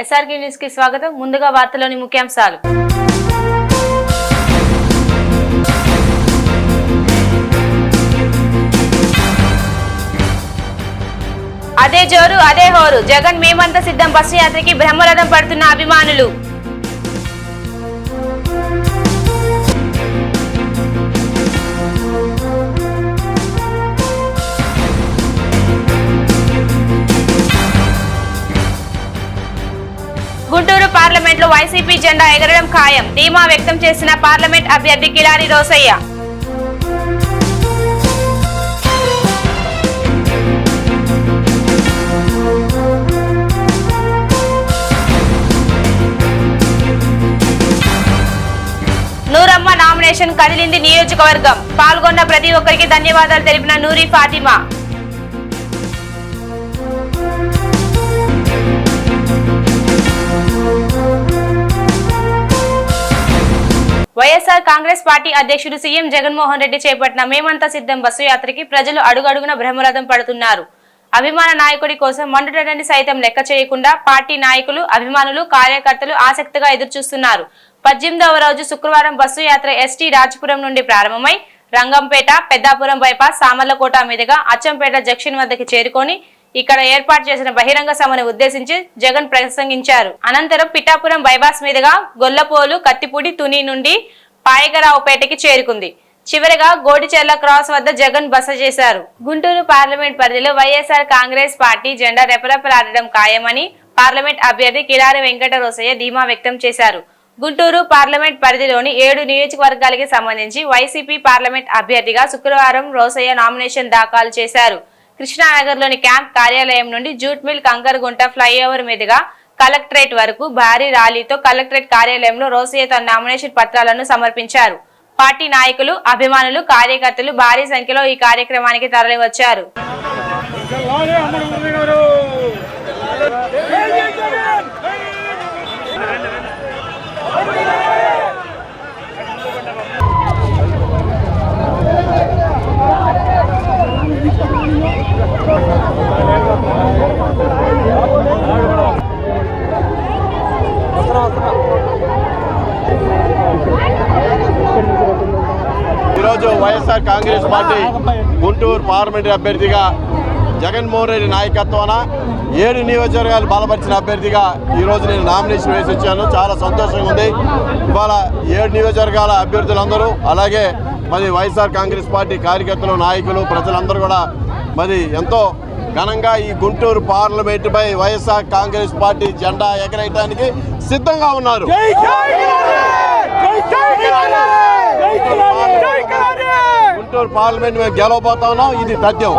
SRK న్యూస్కి స్వాగతం. ముందుగా వార్తలోని ముఖ్యాంశాలు. అదే జోరు అదే హోరు. జగన్ మేమంతా సిద్ధం. బస్సు యాత్రకి బ్రహ్మరథం పడుతున్న అభిమానులు. పార్లమెంట్లో వైసీపీ జెండా ఎగరడం ఖాయం. ధీమా వ్యక్తం చేసిన పార్లమెంట్ అభ్యర్థి కిలారి రోసయ్య. నూరమ్మ నామినేషన్ కదిలింది నియోజకవర్గం. పాల్గొన్న ప్రతి ఒక్కరికి ధన్యవాదాలు తెలిపిన నూరి ఫాతిమా. వైఎస్ఆర్ కాంగ్రెస్ పార్టీ అధ్యక్షుడు సీఎం జగన్మోహన్ రెడ్డి చేపట్టిన మేమంతా సిద్ధం బస్సు యాత్రకి ప్రజలు అడుగడుగున బ్రహ్మరథం పడుతున్నారు. అభిమాన నాయకుడి కోసం మండుటని సైతం లెక్క చేయకుండా పార్టీ నాయకులు అభిమానులు కార్యకర్తలు ఆసక్తిగా ఎదురుచూస్తున్నారు. పద్దెనిమిదవ రోజు శుక్రవారం బస్సు యాత్ర ఎస్టీ రాజపురం నుండి ప్రారంభమై రంగంపేట పెద్దాపురం బైపాస్ సామర్లకోట మీదుగా అచ్చంపేట జంక్షన్ వద్దకు చేరుకొని ఇక్కడ ఏర్పాటు చేసిన బహిరంగ సభను ఉద్దేశించి జగన్ ప్రసంగించారు. అనంతరం పిఠాపురం బైపాస్ మీదుగా గొల్లపోలు కత్తిపూడి తుని నుండి పాయగరావుపేటకి చేరుకుంది. చివరగా గోడిచెర్ల క్రాస్ వద్ద జగన్ బస చేశారు. గుంటూరు పార్లమెంట్ పరిధిలో వైఎస్ఆర్ కాంగ్రెస్ పార్టీ జెండా రెపరెపలాడడం ఖాయమని పార్లమెంట్ అభ్యర్థి కిరారి వెంకట రోసయ్య ధీమా వ్యక్తం చేశారు. గుంటూరు పార్లమెంట్ పరిధిలోని ఏడు నియోజకవర్గాలకి సంబంధించి వైసీపీ పార్లమెంట్ అభ్యర్థిగా శుక్రవారం రోసయ్య నామినేషన్ దాఖలు చేశారు. కృష్ణానగర్లోని క్యాంప్ కార్యాలయం నుండి జూట్ మిల్ కంకరగుంట ఫ్లైఓవర్ మీదుగా కలెక్టరేట్ వరకు భారీ ర్యాలీతో కలెక్టరేట్ కార్యాలయంలో రోసయ్య తన నామినేషన్ పత్రాలను సమర్పించారు పార్టీ నాయకులు అభిమానులు కార్యకర్తలు భారీ సంఖ్యలో ఈ కార్యక్రమానికి తరలివచ్చారు Thank you. ఈరోజు YSR Congress party Guntur parliamentary అభ్యర్థిగా జగన్మోహన్ రెడ్డి నాయకత్వాన ఏడు నియోజకవర్గాలు బలపరిచిన అభ్యర్థిగా ఈరోజు నేను నామినేషన్ వేసి వచ్చాను. చాలా సంతోషంగా ఉంది. ఇవాళ ఏడు నియోజకవర్గాల అభ్యర్థులందరూ అలాగే మరి వైఎస్ఆర్ కాంగ్రెస్ పార్టీ కార్యకర్తలు నాయకులు ప్రజలందరూ కూడా మరి ఎంతో ఘనంగా ఈ గుంటూరు పార్లమెంటుపై వైఎస్ఆర్ కాంగ్రెస్ పార్టీ జెండా ఎగరేయడానికి సిద్ధంగా ఉన్నారు. గుంటూరు పార్లమెంట్ మేము గెలవబోతా ఉన్నాం ఇది తథ్యం.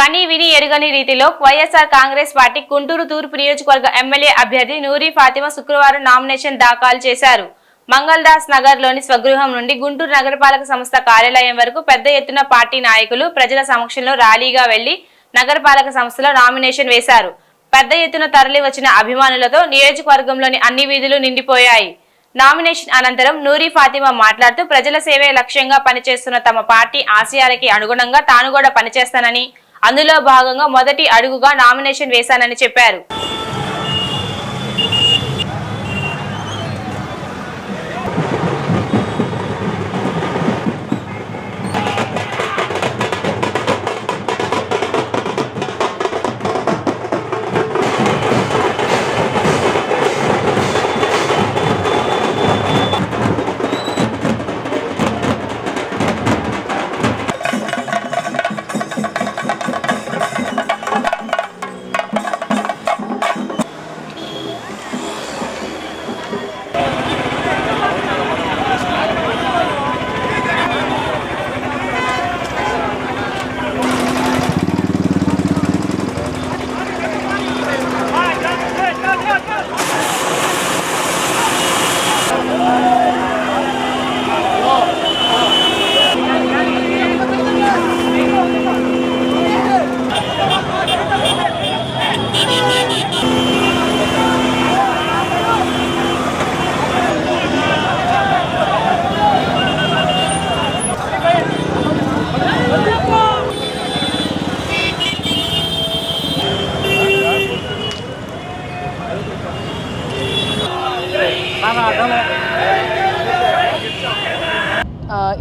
కని విని ఎరుగని రీతిలో వైఎస్ఆర్ కాంగ్రెస్ పార్టీ గుంటూరు తూర్పు నియోజకవర్గ ఎమ్మెల్యే అభ్యర్థి నూరి ఫాతిమా శుక్రవారం నామినేషన్ దాఖలు చేశారు. మంగళదాస్ నగర్లోని స్వగృహం నుండి గుంటూరు నగరపాలక సంస్థ కార్యాలయం వరకు పెద్ద ఎత్తున పార్టీ నాయకులు ప్రజల సమక్షంలో ర్యాలీగా వెళ్ళి నగరపాలక సంస్థలో నామినేషన్ వేశారు. పెద్ద ఎత్తున తరలి వచ్చిన అభిమానులతో నియోజకవర్గంలోని అన్ని వీధులు నిండిపోయాయి. నామినేషన్ అనంతరం నూరి ఫాతిమా మాట్లాడుతూ ప్రజల సేవే లక్ష్యంగా పనిచేస్తున్న తమ పార్టీ ఆశయాలకి అనుగుణంగా తాను కూడా పనిచేస్తానని అందులో భాగంగా మొదటి అడుగుగా నామినేషన్ వేశానని చెప్పారు.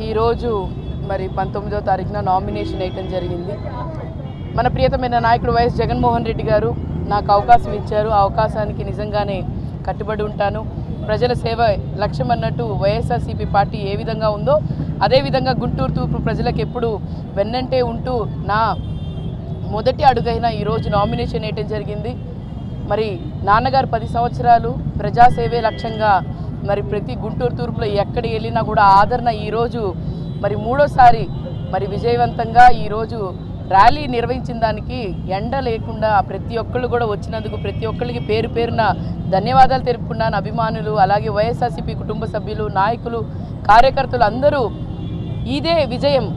ఈరోజు మరి పంతొమ్మిదో తారీఖున నామినేషన్ వేయటం జరిగింది. మన ప్రియతమైన నాయకుడు వైఎస్ జగన్మోహన్ రెడ్డి గారు నాకు అవకాశం ఇచ్చారు. ఆ అవకాశానికి నిజంగానే కట్టుబడి ఉంటాను. ప్రజల సేవ లక్ష్యం అన్నట్టు వైఎస్ఆర్సీపీ పార్టీ ఏ విధంగా ఉందో అదేవిధంగా గుంటూరు తూర్పు ప్రజలకు ఎప్పుడు వెన్నంటే ఉంటూ నా మొదటి అడుగైన ఈరోజు నామినేషన్ వేయటం జరిగింది. మరి నాన్నగారు పది సంవత్సరాలు ప్రజాసేవే లక్ష్యంగా మరి ప్రతి గుంటూరు తూర్పులో ఎక్కడ వెళ్ళినా కూడా ఆదరణ ఈరోజు మరి మూడోసారి మరి విజయవంతంగా ఈరోజు ర్యాలీ నిర్వహించిన దానికి ఎండ లేకుండా ప్రతి ఒక్కళ్ళు కూడా వచ్చినందుకు ప్రతి ఒక్కళ్ళకి పేరు పేరున ధన్యవాదాలు తెలుపుకున్నాను. అభిమానులు అలాగే వైఎస్ఆర్సీపీ కుటుంబ సభ్యులు నాయకులు కార్యకర్తలు అందరూ ఇదే విజయం.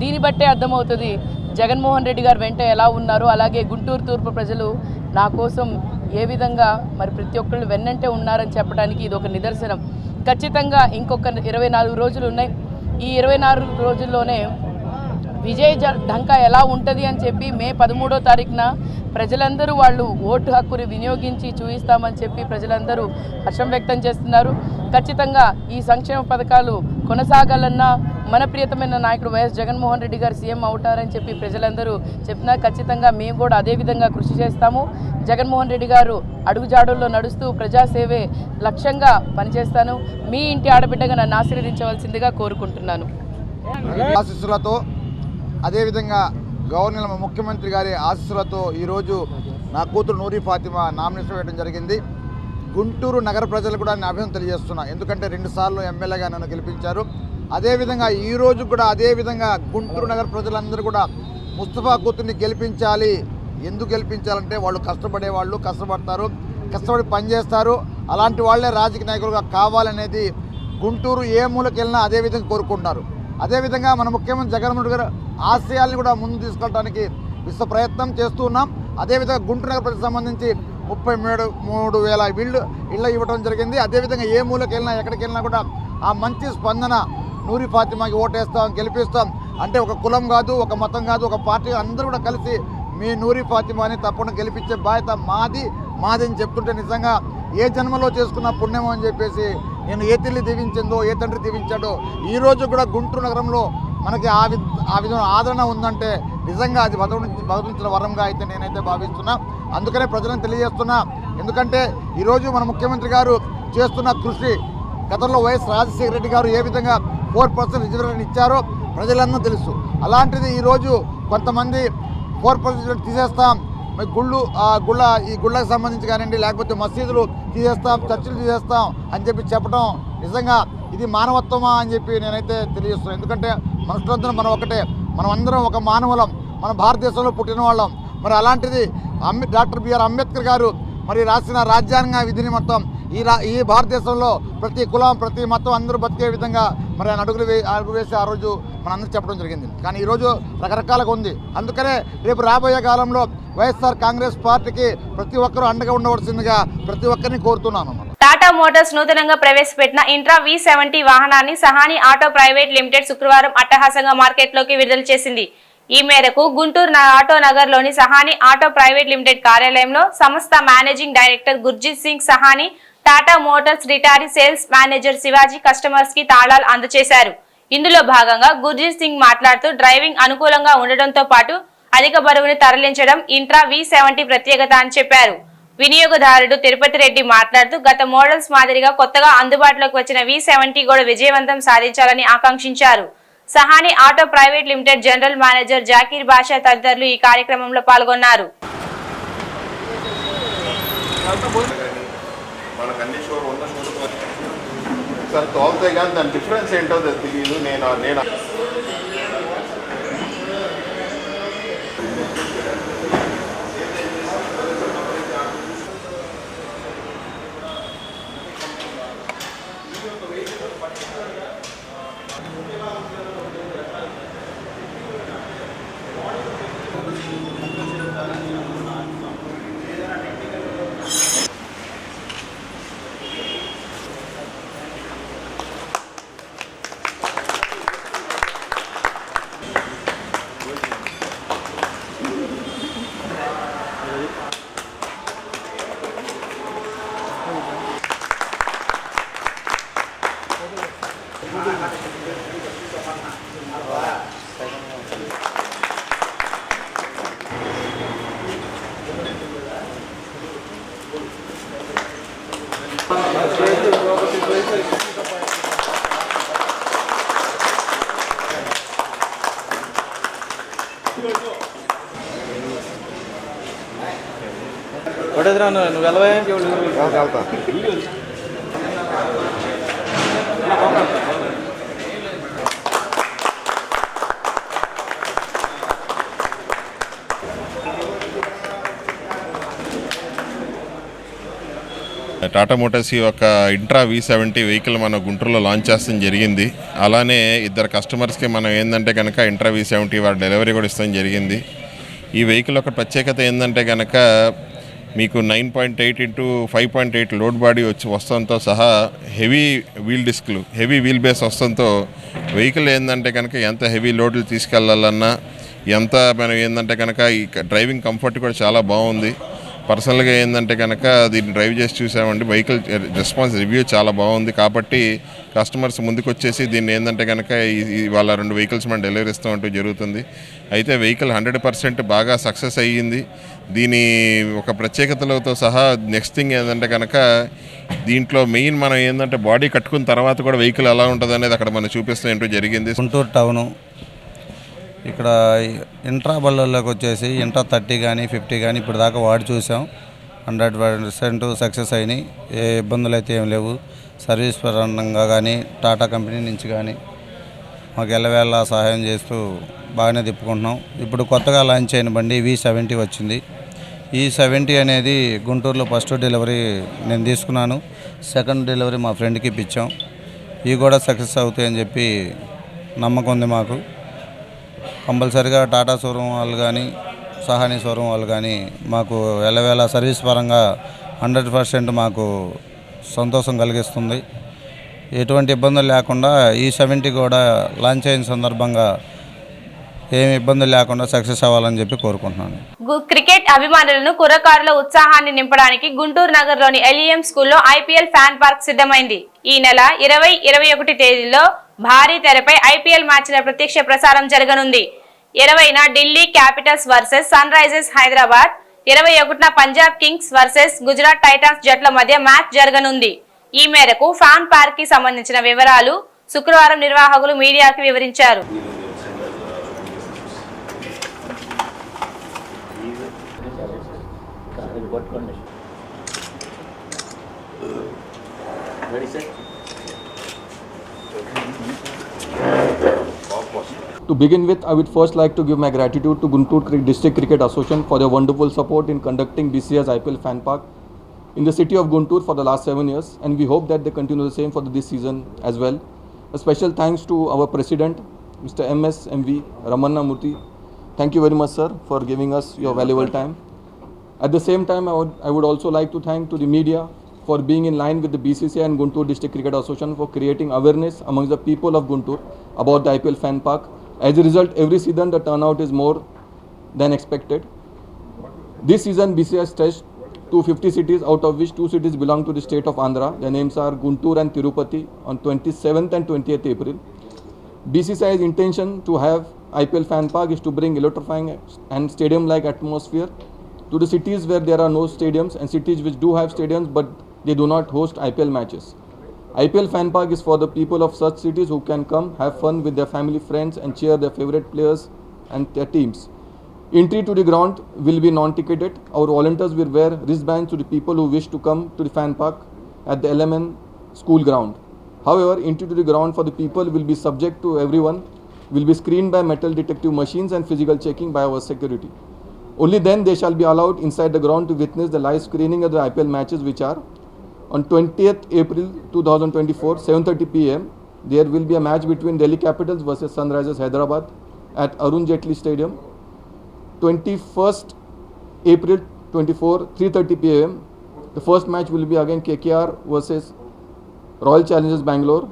దీన్ని బట్టే అర్థమవుతుంది. జగన్మోహన్ రెడ్డి గారు వెంట ఎలా ఉన్నారు? అలాగే గుంటూరు తూర్పు ప్రజలు నా కోసం ఏ విధంగా మరి ప్రతి ఒక్కళ్ళు వెన్నంటే ఉన్నారని చెప్పడానికి ఇది ఒక నిదర్శనం. ఖచ్చితంగా ఇంకొక ఇరవై నాలుగు రోజులు ఉన్నాయి. ఈ ఇరవై నాలుగు రోజుల్లోనే విజయ్ ఢంకా ఎలా ఉంటుంది అని చెప్పి మే పదమూడో తారీఖున ప్రజలందరూ వాళ్ళు ఓటు హక్కుని వినియోగించి చూపిస్తామని చెప్పి ప్రజలందరూ హర్షం వ్యక్తం చేస్తున్నారు. ఖచ్చితంగా ఈ సంక్షేమ పథకాలు కొనసాగాలన్నా మన ప్రియతమైన నాయకుడు వైఎస్ జగన్మోహన్ రెడ్డి గారు సీఎం అవుతారని చెప్పి ప్రజలందరూ చెప్పినా ఖచ్చితంగా మేము కూడా అదే విధంగా కృషి చేస్తాము. జగన్మోహన్ రెడ్డి గారు అడుగుజాడుల్లో నడుస్తూ ప్రజాసేవే లక్ష్యంగా పనిచేస్తాను. మీ ఇంటి ఆడబిడ్డగా నన్ను ఆశీర్వదించవలసిందిగా కోరుకుంటున్నాను. ఆశీస్సులతో అదేవిధంగా గవర్నర్ ముఖ్యమంత్రి గారి ఆశీస్సులతో ఈరోజు నా కూతురు నూరి ఫాతిమా నామినేషన్ వేయడం జరిగింది. గుంటూరు నగర ప్రజలు కూడా నేను అభినందన తెలియజేస్తున్నా. ఎందుకంటే రెండుసార్లు ఎమ్మెల్యేగా నన్ను గెలిపించారు. అదేవిధంగా ఈరోజు కూడా అదేవిధంగా గుంటూరు నగర ప్రజలందరూ కూడా ముస్తఫా కూతుర్ని గెలిపించాలి. ఎందుకు గెలిపించాలంటే వాళ్ళు కష్టపడే వాళ్ళు కష్టపడతారు కష్టపడి పనిచేస్తారు అలాంటి వాళ్ళే రాజకీయ నాయకులుగా కావాలనేది గుంటూరు ఏ మూలకి వెళ్ళినా అదే విధంగా కోరుకుంటున్నారు. అదేవిధంగా మన ముఖ్యమంత్రి జగన్మోహన్ గారు ఆశయాల్ని కూడా ముందు తీసుకెళ్ళడానికి విశ్వ ప్రయత్నం చేస్తూ ఉన్నాం. అదేవిధంగా గుంటూరు నగర ప్రజలకు సంబంధించి ముప్పై మూడు మూడు వేల ఇళ్ళు ఇళ్ళ ఇవ్వడం జరిగింది. అదేవిధంగా ఏ మూలకి వెళ్ళినా ఎక్కడికి వెళ్ళినా కూడా ఆ మంచి స్పందన నూరి ఫాతిమాకి ఓటేస్తాం గెలిపిస్తాం. అంటే ఒక కులం కాదు ఒక మతం కాదు ఒక పార్టీ అందరూ కూడా కలిసి మీ నూరి ఫాతిమాని తప్పకుండా గెలిపించే బాధ్యత మాది మాది అని చెప్తుంటే నిజంగా ఏ జన్మలో చేసుకున్న పుణ్యం అని చెప్పేసి నేను ఏ తల్లి దీవించిందో ఏ తండ్రి దీవించాడో ఈరోజు కూడా గుంటూరు నగరంలో మనకి ఆ వి ఆ విధంగా ఆదరణ ఉందంటే నిజంగా అది భద్ర భద్రించిన వరంగా అయితే నేనైతే భావిస్తున్నా. అందుకనే ప్రజలను తెలియజేస్తున్నా. ఎందుకంటే ఈరోజు మన ముఖ్యమంత్రి గారు చేస్తున్న కృషి గతంలో వైఎస్ రాజశేఖర రెడ్డి గారు ఏ విధంగా ఫోర్ పర్సెంట్ రిజర్వేషన్ ఇచ్చారో ప్రజలందరూ తెలుసు. అలాంటిది ఈరోజు కొంతమంది ఫోర్ పర్సెంట్ తీసేస్తాం గుళ్ళు ఆ గుళ్ళ ఈ గుళ్ళకి సంబంధించి కానివ్వండి లేకపోతే మసీదులు తీసేస్తాం చర్చిలు తీసేస్తాం అని చెప్పి చెప్పడం నిజంగా ఇది మానవత్వమా అని చెప్పి నేనైతే తెలియజేస్తున్నాను. ఎందుకంటే మనుషులందరం మనం ఒకటే మనం అందరం ఒక మానవులం మన భారతదేశంలో పుట్టిన వాళ్ళం. మరి అలాంటిది అంబే డాక్టర్ బిఆర్ అంబేద్కర్ గారు మరి రాసిన రాజ్యాంగ విధిని మొత్తం ఈ రా ఈ భారతదేశంలో ప్రతి కులం ప్రతి మతం అందరూ బతికే విధంగా మరి ఆయన అడుగులు వే అడుగు వేసి ఆ రోజు మనందరూ చెప్పడం జరిగింది. కానీ ఈరోజు రకరకాలుగా ఉంది. అందుకనే రేపు రాబోయే కాలంలో వైఎస్ఆర్ కాంగ్రెస్ పార్టీకి ప్రతి ఒక్కరూ అండగా ఉండవలసిందిగా ప్రతి ఒక్కరిని కోరుతున్నాను. టాటా మోటార్స్ నూతనంగా ప్రవేశపెట్టిన ఇంట్రా వి సెవెంటీ వాహనాన్ని సహాని ఆటో ప్రైవేట్ లిమిటెడ్ శుక్రవారం అట్టహాసంగా మార్కెట్లోకి విడుదల చేసింది. ఈ మేరకు గుంటూరు న- ఆటో నగర్లోని సహాని ఆటో ప్రైవేట్ లిమిటెడ్ కార్యాలయంలో సంస్థ managing director Gurjeet Singh Sahani Tata Motors retail sales manager Shivaji కస్టమర్స్కి తాళాలు అందజేశారు. ఇందులో భాగంగా గుర్జీత్ సింగ్ మాట్లాడుతూ డ్రైవింగ్ అనుకూలంగా ఉండడంతో పాటు అధిక బరువును తరలించడం ఇంట్రా వి సెవెంటీ ప్రత్యేకత అని చెప్పారు. వినియోగదారుడు తిరుపతి రెడ్డి మాట్లాడుతూ గత మోడల్స్ మాదిరిగా కొత్తగా అందుబాటులోకి వచ్చిన వి సెవెంటీ కూడా విజయవంతం సాధించాలని ఆకాంక్షించారు. Sahani auto private limited general manager Zakir Basha తదితరులు ఈ కార్యక్రమంలో పాల్గొన్నారు మనకు అన్ని షోర్ ఉన్న షోర్ సార్ తోలుతాయి కానీ దాని డిఫరెన్స్ ఏంటో తెలియదు. నేను నేను కొట్టేదిరా నువ్వు వెళ్ళవే వెళ్తా. టాటా మోటార్స్ యొక్క ఇంట్రా వి సెవెంటీ వెహికల్ మన గుంటూరులో లాంచ్ చేస్తాం జరిగింది. అలానే ఇద్దరు కస్టమర్స్కి మనం ఏంటంటే కనుక ఇంట్రా వి సెవెంటీ వారి డెలివరీ కూడా ఇస్తాం జరిగింది. ఈ వెహికల్ ఒక ప్రత్యేకత ఏంటంటే కనుక మీకు nine point eight into five point eight load body వచ్చి వస్తంతో సహా హెవీ వీల్ డిస్క్లు హెవీ వీల్ బేస్ వస్తంతో వెహికల్ ఏంటంటే కనుక ఎంత హెవీ లోడ్లు తీసుకెళ్ళాలన్నా ఎంత మనం ఏంటంటే కనుక ఈ డ్రైవింగ్ కంఫర్ట్ కూడా చాలా బాగుంది. పర్సనల్గా ఏంటంటే కనుక దీన్ని డ్రైవ్ చేసి చూసామండి. వెహికల్ రెస్పాన్స్ రివ్యూ చాలా బాగుంది. కాబట్టి కస్టమర్స్ ముందుకు వచ్చేసి దీన్ని ఏంటంటే కనుక ఈ- వాళ్ళ రెండు వెహికల్స్ మనం డెలివరీ ఇస్తామంటూ జరుగుతుంది. అయితే వెహికల్ హండ్రెడ్ పర్సెంట్ బాగా సక్సెస్ అయ్యింది. దీని ఒక ప్రత్యేకతలతో సహా నెక్స్ట్ థింగ్ ఏంటంటే కనుక దీంట్లో మెయిన్ మనం ఏంటంటే బాడీ కట్టుకున్న తర్వాత కూడా వెహికల్ ఎలా ఉంటుంది అనేది అక్కడ మనం చూపిస్తూ ఏంటో జరిగింది. గుంటూరు టౌను ఇక్కడ ఇంట్రా బళ్ళల్లోకి వచ్చేసి ఇంట్రా థర్టీ కానీ ఫిఫ్టీ కానీ ఇప్పుడు దాకా వాడి చూసాం. హండ్రెడ్ పర్సెంట్ సక్సెస్ అయినాయి. ఏ ఇబ్బందులు అయితే ఏం లేవు. సర్వీస్ పరంగా కానీ టాటా కంపెనీ నుంచి కానీ మాకు ఎల్లవేళ సహాయం చేస్తూ బాగానే తిప్పుకుంటున్నాం. ఇప్పుడు కొత్తగా లాంచ్ అయిన బండి వి సెవెంటీ వచ్చింది. ఈ సెవెంటీ అనేది గుంటూరులో ఫస్ట్ డెలివరీ నేను తీసుకున్నాను. సెకండ్ డెలివరీ మా ఫ్రెండ్కి ఇప్పించాం. ఇవి కూడా సక్సెస్ అవుతాయని చెప్పి నమ్మకం ఉంది మాకు. కంపల్సరిగా టాటా షోరూమ్ వాళ్ళు కానీ సహాని షోరూమ్ వాళ్ళు కానీ మాకు ఎల్లవేళ సర్వీస్ పరంగా హండ్రెడ్ పర్సెంట్ మాకు సంతోషం కలిగిస్తుంది. ఎటువంటి ఇబ్బందులు లేకుండా ఈ సెవెంటీ కూడా లాంచ్ అయిన సందర్భంగా ఏమి ఇబ్బందులు లేకుండా సక్సెస్ అవ్వాలని చెప్పి కోరుకుంటున్నాను. క్రికెట్ అభిమానులను కుర్రకారుల ఉత్సాహాన్ని నింపడానికి గుంటూరు నగర్లోని ఎల్ఈఎం స్కూల్లో ఐపీఎల్ ఫ్యాన్ పార్క్ సిద్ధమైంది. ఈ నెల ఇరవై ఇరవై ఒకటి తేదీలో భారీ తెరపై ఐపీఎల్ మ్యాచ్ల ప్రత్యక్ష ప్రసారం జరగనుంది. ఇరవైన Delhi Capitals versus Sunrisers Hyderabad ఇరవై ఒకటిన Punjab Kings versus Gujarat Titans జట్ల మధ్య మ్యాచ్ జరగనుంది. ఈ మేరకు ఫ్యాన్ పార్క్కి సంబంధించిన వివరాలు శుక్రవారం నిర్వాహకులు మీడియాకి వివరించారు. To begin with, I would first like to give my gratitude to Guntur District Cricket Association for their wonderful support in conducting BCS IPL Fan Park in the city of Guntur for the last seven years, and we hope that they continue the same for this season as well. A special thanks to our president, Mr. MS MV Ramanna Murthy. Thank you very much, sir, for giving us your valuable time. At the same time, I would, I would also like to thank to the media for being in line with the BCCI and Guntur District Cricket Association for creating awareness amongst the people of Guntur about the IPL fan park. As a result, every season the turnout is more than expected. This season, has stretched to 50 cities, out of which two cities belong to the state of Andhra. Their names are Guntur and Tirupati on 27th and 28th April. BCCI's intention to have IPL fan park is to bring electrifying and stadium-like atmosphere to the cities where there are no stadiums and cities which do have stadiums but they do not host IPL matches. IPL fan park is for the people of such cities who can come, have fun with their family, friends, and cheer their favorite players and their teams. Entry to the ground will be non-ticketed. Our volunteers will wear wristbands to the people who wish to come to the fan park at the LMN school ground. However, entry to the ground for the people will be subject to everyone, will be screened by metal detective machines and physical checking by our security. Only then they shall be allowed inside the ground to witness the live screening of the IPL matches which are on 20th April 2024 7:30 pm there will be a match between Delhi Capitals versus Sunrisers Hyderabad at Arun Jaitley Stadium 21st April 24 3:30 pm the first match will be again KKR versus Royal Challengers Bangalore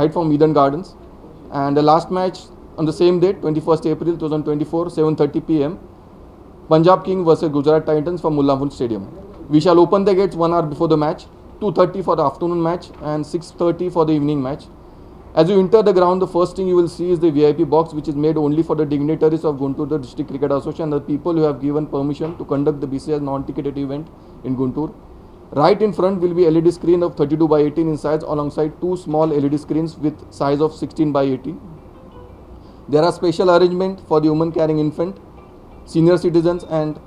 right from Eden Gardens and the last match on the same date 21st April 2024 7:30 pm Punjab King versus Gujarat Titans from Mullahpur Stadium. We shall open the gates one hour before the match, 2:30 for the afternoon match and 6:30 for the evening match. As you enter the ground, the first thing you will see is the VIP box, which is made only for the dignitaries of Guntur the District Cricket Association and the people who have given permission to conduct the BCS non-ticketed event in Guntur. Right in front will be LED screen of 32 by 18 in size alongside two small LED screens with size of 16 by 18. There are special arrangement for the woman carrying infant, senior citizens and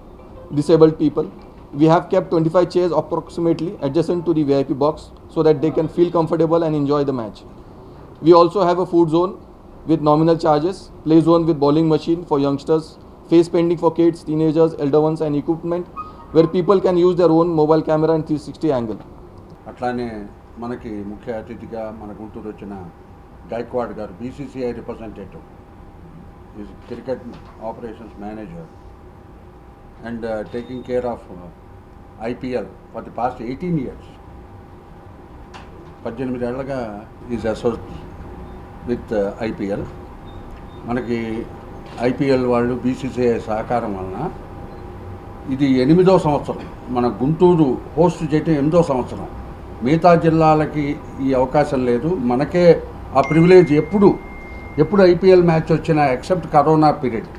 disabled people. We have kept 25 chairs approximately adjacent to the VIP box so that they can feel comfortable and enjoy the match. We also have a food zone with nominal charges, play zone with bowling machine for youngsters, face painting for kids, teenagers, elder ones and equipment where people can use their own mobile camera and 360 angle. అట్లానే మనకి ముఖ్య అతిథిగా మన గుంటూరు వచ్చిన Gaikwad garu BCCI representative is cricket operations manager and taking care of IPL for the past eighteen years పద్దెనిమిది ఏళ్ళగా is associated with IPL. మనకి IPL వాళ్ళు బీసీసీఐ సహకారం వలన ఇది ఎనిమిదో సంవత్సరం. మన గుంటూరు హోస్ట్ చేయటం ఎనిమిదో సంవత్సరం. మిగతా జిల్లాలకి ఈ అవకాశం లేదు. మనకే ఆ ప్రివిలేజ్ ఎప్పుడు ఎప్పుడు ఐపీఎల్ మ్యాచ్ వచ్చినా ఎక్సెప్ట్ కరోనా పీరియడ్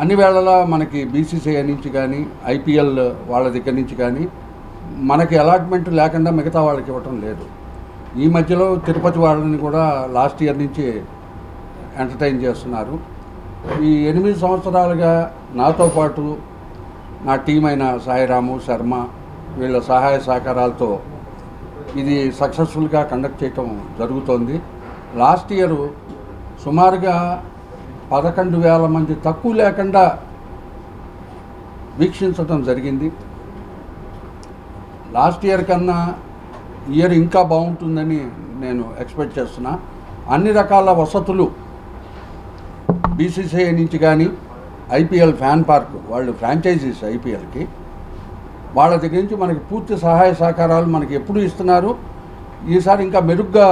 అన్ని వేళలా మనకి బీసీసీఐ నుంచి కానీ ఐపీఎల్ వాళ్ళ దగ్గర నుంచి కానీ మనకి అలాట్మెంట్ లేకుండా మిగతా వాళ్ళకి ఇవ్వటం లేదు. ఈ మధ్యలో తిరుపతి వాళ్ళని కూడా లాస్ట్ ఇయర్ నుంచి ఎంటర్టైన్ చేస్తున్నారు. ఈ ఎనిమిది సంవత్సరాలుగా నాతో పాటు నా టీం అయిన సాయిరాము శర్మ వీళ్ళ సహాయ సహకారాలతో ఇది సక్సెస్ఫుల్గా కండక్ట్ చేయటం జరుగుతోంది. లాస్ట్ ఇయర్ సుమారుగా పదకొండు వేల మంది తక్కువ లేకుండా వీక్షించడం జరిగింది. లాస్ట్ ఇయర్ కన్నా ఇయర్ ఇంకా బాగుంటుందని నేను ఎక్స్పెక్ట్ చేస్తున్నా. అన్ని రకాల వసతులు బీసీసీఐ నుంచి కానీ ఐపీఎల్ ఫ్యాన్ పార్క్ వాళ్ళు ఫ్రాంచైజీస్ ఐపీఎల్కి. వాళ్ళ దగ్గర నుంచి మనకి పూర్తి సహాయ సహకారాలు మనకి ఎప్పుడు ఇస్తున్నారు. ఈసారి ఇంకా మెరుగ్గా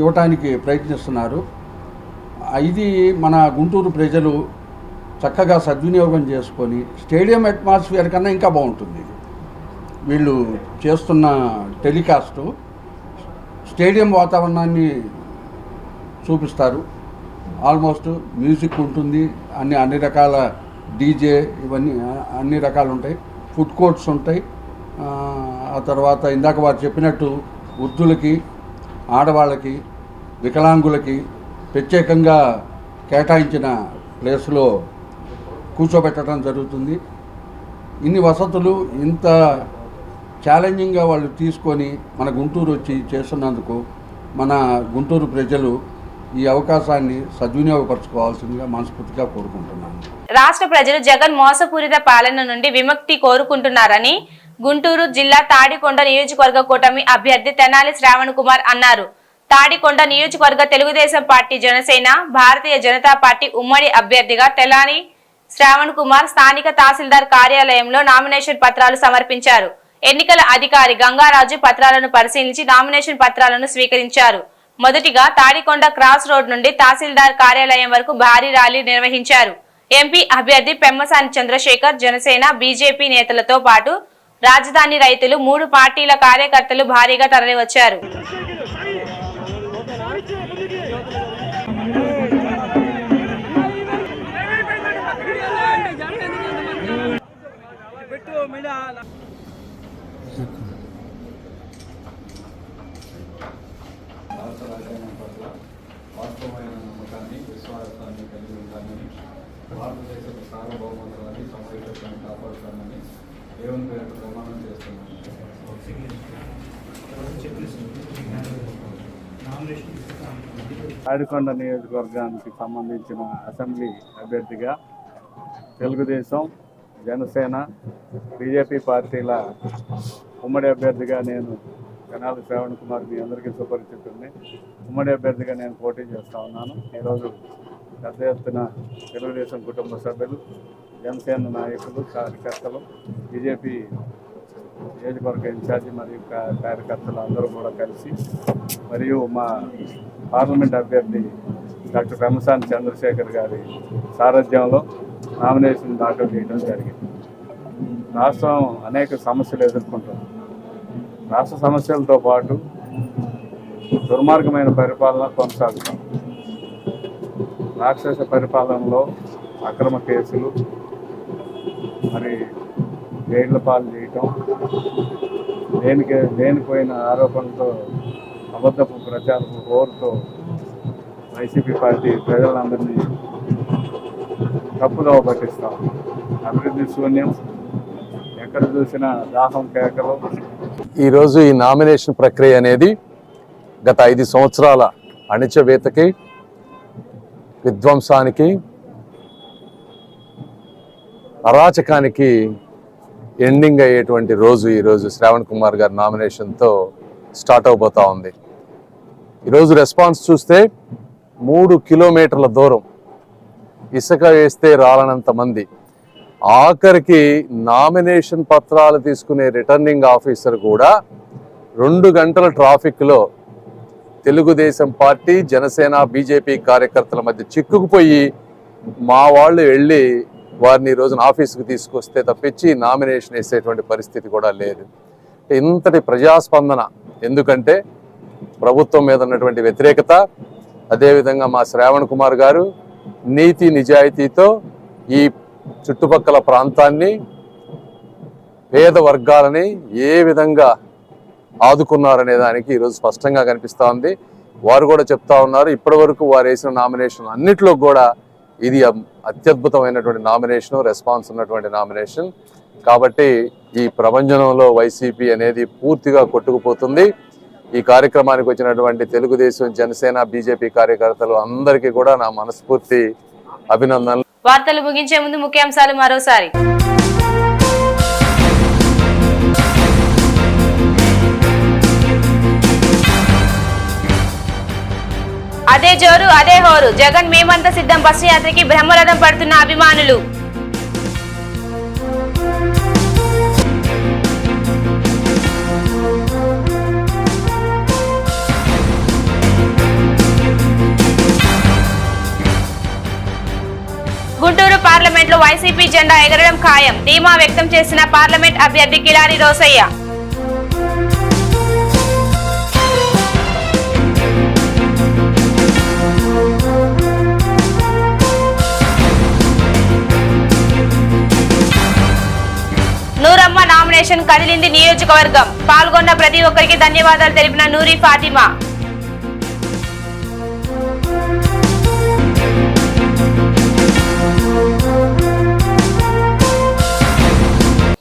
ఇవ్వటానికి ప్రయత్నిస్తున్నారు. ఇది మన గుంటూరు ప్రజలు చక్కగా సద్వినియోగం చేసుకొని స్టేడియం అట్మాస్ఫియర్ కన్నా ఇంకా బాగుంటుంది ఇది. వీళ్ళు చేస్తున్న టెలికాస్టు స్టేడియం వాతావరణాన్ని చూపిస్తారు. ఆల్మోస్ట్ మ్యూజిక్ ఉంటుంది అన్ని అన్ని రకాల డీజే ఇవన్నీ అన్ని రకాలు ఉంటాయి ఫుడ్ కోర్ట్స్ ఉంటాయి. ఆ తర్వాత ఇందాక వారు చెప్పినట్టు వృద్ధులకి ఆడవాళ్ళకి వికలాంగులకి ప్రత్యేకంగా కేటాయించిన ప్లేస్లో కూర్చోబెట్టడం జరుగుతుంది. ఇన్ని వసతులు ఇంత ఛాలెంజింగ్గా వాళ్ళు తీసుకొని మన గుంటూరు వచ్చి చేస్తున్నందుకు మన గుంటూరు ప్రజలు ఈ అవకాశాన్ని సద్వినియోగపరచుకోవాల్సిందిగా మనస్ఫూర్తిగా కోరుకుంటున్నాను. రాష్ట్ర ప్రజలు జగన్ మోసపూరిత పాలన నుండి విముక్తి కోరుకుంటున్నారని గుంటూరు జిల్లా తాడికొండ నియోజకవర్గ కూటమి అభ్యర్థి తెనాలి శ్రావణ్ కుమార్ అన్నారు. తాడికొండ నియోజకవర్గ తెలుగుదేశం పార్టీ జనసేన భారతీయ జనతా పార్టీ ఉమ్మడి అభ్యర్థిగా తెలాని శ్రావణ్ కుమార్ స్థానిక తహసీల్దార్ కార్యాలయంలో నామినేషన్ పత్రాలు సమర్పించారు. ఎన్నికల అధికారి గంగారాజు పత్రాలను పరిశీలించి నామినేషన్ పత్రాలను స్వీకరించారు. మొదటిగా తాడికొండ క్రాస్ రోడ్ నుండి తహసీల్దార్ కార్యాలయం వరకు భారీ ర్యాలీ నిర్వహించారు. ఎంపీ అభ్యర్థి పెమ్మసాని చంద్రశేఖర్ జనసేన బీజేపీ నేతలతో పాటు రాజధాని రైతులు మూడు పార్టీల కార్యకర్తలు భారీగా తరలివచ్చారు. భారత రాజ్యాంగం పట్ల వాస్తవమైన నమ్మకాన్ని విశ్వాసాన్ని కలిగి ఉంటానని భారతదేశ సార్వభౌమత్వాన్ని సమైక్యతను కాపాడుతానని దేవుని పేరు ప్రమాణం చేస్తున్నాను ఆడికొండ నియోజకవర్గానికి సంబంధించిన అసెంబ్లీ అభ్యర్థిగా తెలుగుదేశం జనసేన బీజేపీ పార్టీల ఉమ్మడి అభ్యర్థిగా నేను తెనాలి శ్రావణ్ కుమార్ మీ అందరికీ సుపరిచితుడిని ఉమ్మడి అభ్యర్థిగా నేను పోటీ చేస్తూ ఉన్నాను. ఈరోజు పెద్ద ఎత్తున తెలుగుదేశం కుటుంబ సభ్యులు జనసేన నాయకులు కార్యకర్తలు బీజేపీ నియోజకవర్గ ఇన్ఛార్జి మరియు కార్యకర్తలు అందరూ కూడా కలిసి మరియు మా పార్లమెంట్ అభ్యర్థి డాక్టర్ రమసాని చంద్రశేఖర్ గారి సారథ్యంలో నామినేషన్ దాఖలు చేయడం జరిగింది. రాష్ట్రం అనేక సమస్యలు ఎదుర్కొంటుంది. రాష్ట్ర సమస్యలతో పాటు దుర్మార్గమైన పరిపాలన కొనసాగుతాం. రాక్షస పరిపాలనలో అక్రమ కేసులు మరి జైళ్ళ పాలు చేయటం దేనికి లేనిపోయిన ఆరోపణలతో అబద్ధపు ప్రచారపు ఓరుతో వైసీపీ పార్టీ ప్రజలందరినీ తప్పుదోవ పట్టిస్తాం. అభివృద్ధి శూన్యం ఎక్కడ చూసినా దాహం కేకలు. ఈరోజు ఈ నామినేషన్ ప్రక్రియ అనేది గత ఐదు సంవత్సరాల అణిచవేతకి విధ్వంసానికి అరాచకానికి ఎండింగ్ అయ్యేటువంటి రోజు ఈరోజు శ్రావణ్ కుమార్ గారి నామినేషన్తో స్టార్ట్ అవబోతా ఉంది. ఈరోజు రెస్పాన్స్ చూస్తే మూడు కిలోమీటర్ల దూరం ఇసుక వేస్తే రాలనంత మంది. ఆఖరికి నామినేషన్ పత్రాలు తీసుకునే రిటర్నింగ్ ఆఫీసర్ కూడా రెండు గంటల ట్రాఫిక్లో తెలుగుదేశం పార్టీ జనసేన బీజేపీ కార్యకర్తల మధ్య చిక్కుకుపోయి మా వాళ్ళు వెళ్ళి వారిని ఈ రోజున ఆఫీసుకు తీసుకొస్తే తప్పించి నామినేషన్ వేసేటువంటి పరిస్థితి కూడా లేదు. ఇంతటి ప్రజాస్పందన. ఎందుకంటే ప్రభుత్వం మీద ఉన్నటువంటి వ్యతిరేకత అదేవిధంగా మా శ్రావణ్ కుమార్ గారు నీతి నిజాయితీతో ఈ చుట్టుపక్కల ప్రాంతాన్ని పేద వర్గాలని ఏ విధంగా ఆదుకున్నారనే దానికి ఈరోజు స్పష్టంగా కనిపిస్తూ ఉంది. వారు కూడా చెప్తా ఉన్నారు ఇప్పటి వరకు వారు వేసిన నామినేషన్ అన్నిట్లో కూడా ఇది అత్యద్భుతమైనటువంటి నామినేషన్ రెస్పాన్స్ ఉన్నటువంటి నామినేషన్. కాబట్టి ఈ ప్రభంజనంలో వైసీపీ అనేది పూర్తిగా కొట్టుకుపోతుంది. ఈ కార్యక్రమానికి వచ్చినటువంటి తెలుగుదేశం జనసేన బీజేపీ కార్యకర్తలు అందరికీ కూడా నా మనస్ఫూర్తి అభినందనలు. వార్తలు ముగించే ముందు ముఖ్యాంశాలు మరోసారి. అదే జోరు అదే హోరు. జగన్ మేమంతా సిద్ధం. బస్సు యాత్రకి బ్రహ్మరథం పడుతున్న అభిమానులు. గుంటూరు పార్లమెంట్లో వైసీపీ జెండా ఎగరడం ఖాయం. ధీమా వ్యక్తం చేసిన పార్లమెంట్ అభ్యర్థి కిలారి రోసయ్య. నూరమ్మ నామినేషన్ కదిలింది నియోజకవర్గం. పాల్గొన్న ప్రతి ఒక్కరికి ధన్యవాదాలు తెలిపిన నూరి ఫాతిమా.